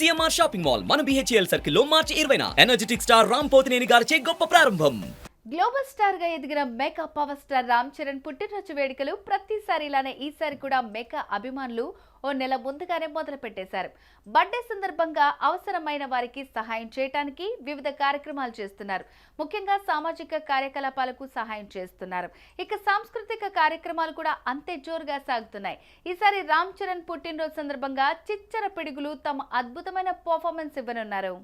CMR shopping mall మన BHEL సర్కిల్లో మార్చి ఇరవైన. ఎనర్జెటిక్ స్టార్ రామ్ పోతినేని గారిచే గొప్ప ప్రారంభం. గ్లోబల్ స్టార్గా ఎదిగిన mega power star Ram Charan పుట్టినరోజు వేడుకలు ప్రతిసారి ఇలానే ఈసారి కూడా మెగా అభిమానులు ఓ నెల ముందుగానే మొదలు పెట్టేశారు బర్త్డే సందర్భంగా అవసరమైన వారికి సహాయం చేయడానికి వివిధ కార్యక్రమాలు చేస్తున్నారు. ముఖ్యంగా సామాజిక కార్యకలాపాలకు సహాయం చేస్తున్నారు. ఇక సాంస్కృతిక కార్యక్రమాలు కూడా అంతే జోరుగా సాగుతున్నాయి. ఈసారి రామ్ చరణ్ పుట్టినరోజు సందర్భంగా చిచ్చర పిడుగులు తమ అద్భుతమైన పర్ఫార్మెన్స్ ఇవ్వనున్నారు.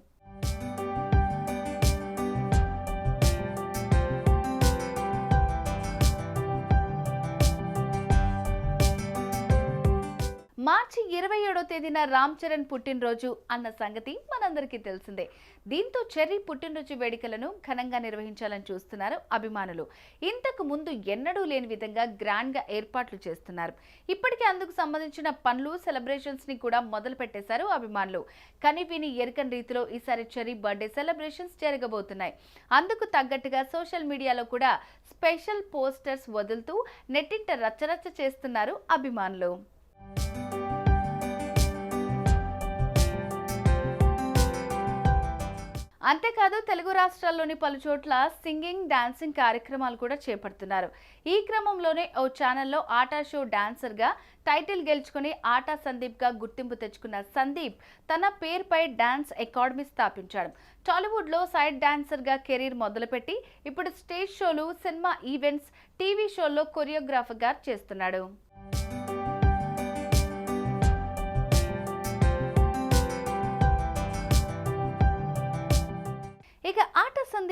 మార్చి ఇరవై ఏడో తేదీన రామ్ చరణ్ పుట్టినరోజు అన్న సంగతి మనందరికీ తెలిసిందే. దీంతో చెర్రీ పుట్టినరోజు వేడుకలను ఘనంగా నిర్వహించాలని చూస్తున్నారు అభిమానులు. ఇంతకు ముందు ఎన్నడూ లేని విధంగా గ్రాండ్గా ఏర్పాట్లు చేస్తున్నారు. ఇప్పటికే అందుకు సంబంధించిన పనులు సెలబ్రేషన్స్ని కూడా మొదలు పెట్టేశారు అభిమానులు. కానీ విని ఎరకని రీతిలో ఈసారి చెర్రీ బర్త్డే సెలబ్రేషన్స్ జరగబోతున్నాయి. అందుకు తగ్గట్టుగా సోషల్ మీడియాలో కూడా స్పెషల్ పోస్టర్స్ వదులుతూ నెట్టింట రచ్చరచ్చ చేస్తున్నారు అభిమానులు. అంతేకాదు తెలుగు రాష్ట్రాల్లోని పలు చోట్ల సింగింగ్ డాన్సింగ్ కార్యక్రమాలు కూడా చేపడుతున్నారు. ఈ క్రమంలోనే ఓ ఛానల్లో ఆటా షో డాన్సర్గా టైటిల్ గెలుచుకుని ఆటా సందీప్గా గుర్తింపు తెచ్చుకున్న సందీప్ తన పేరుపై డాన్స్ అకాడమీ స్థాపించాడు. టాలీవుడ్లో సైడ్ డాన్సర్గా కెరీర్ మొదలుపెట్టి ఇప్పుడు స్టేజ్ షోలు సినిమా ఈవెంట్స్ టీవీ షోల్లో కొరియోగ్రాఫర్గా చేస్తున్నాడు.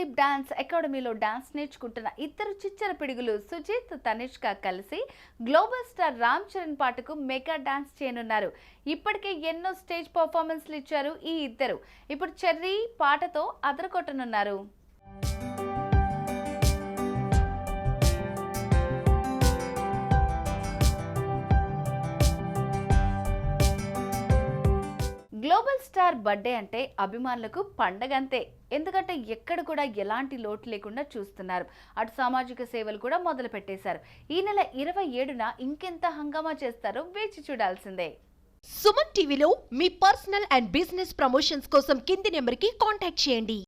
ఆట డాన్స్ అకాడమీలో డాన్స్ నేర్చుకుంటున్న ఇద్దరు చిచ్చర పిడుగులు సుజిత్ తనిష్క కలిసి గ్లోబల్ స్టార్ రామ్ చరణ్ పాటకు మెగా డాన్స్ చేయనున్నారు. ఇప్పటికే ఎన్నో స్టేజ్ పర్ఫార్మెన్స్లు ఇచ్చారు ఈ ఇద్దరు. ఇప్పుడు చెర్రీ పాటతో అదరకొట్టనున్నారు గ్లోబల్ స్టార్ బర్త్డే అంటే అభిమానులకు పండగంతే. ఎందుకంటే ఎక్కడ కూడా ఎలాంటి లోటు లేకుండా చూస్తున్నారు. అటు సామాజిక సేవలు కూడా మొదలు పెట్టేశారు. ఈ నెల ఇరవై ఏడున ఇంకెంత హంగామా చేస్తారో వేచి చూడాల్సిందే. సుమన్ టీవీలో మీ పర్సనల్ అండ్ బిజినెస్ ప్రమోషన్స్ కోసం కింది నెంబర్కి కాంటాక్ట్ చేయండి.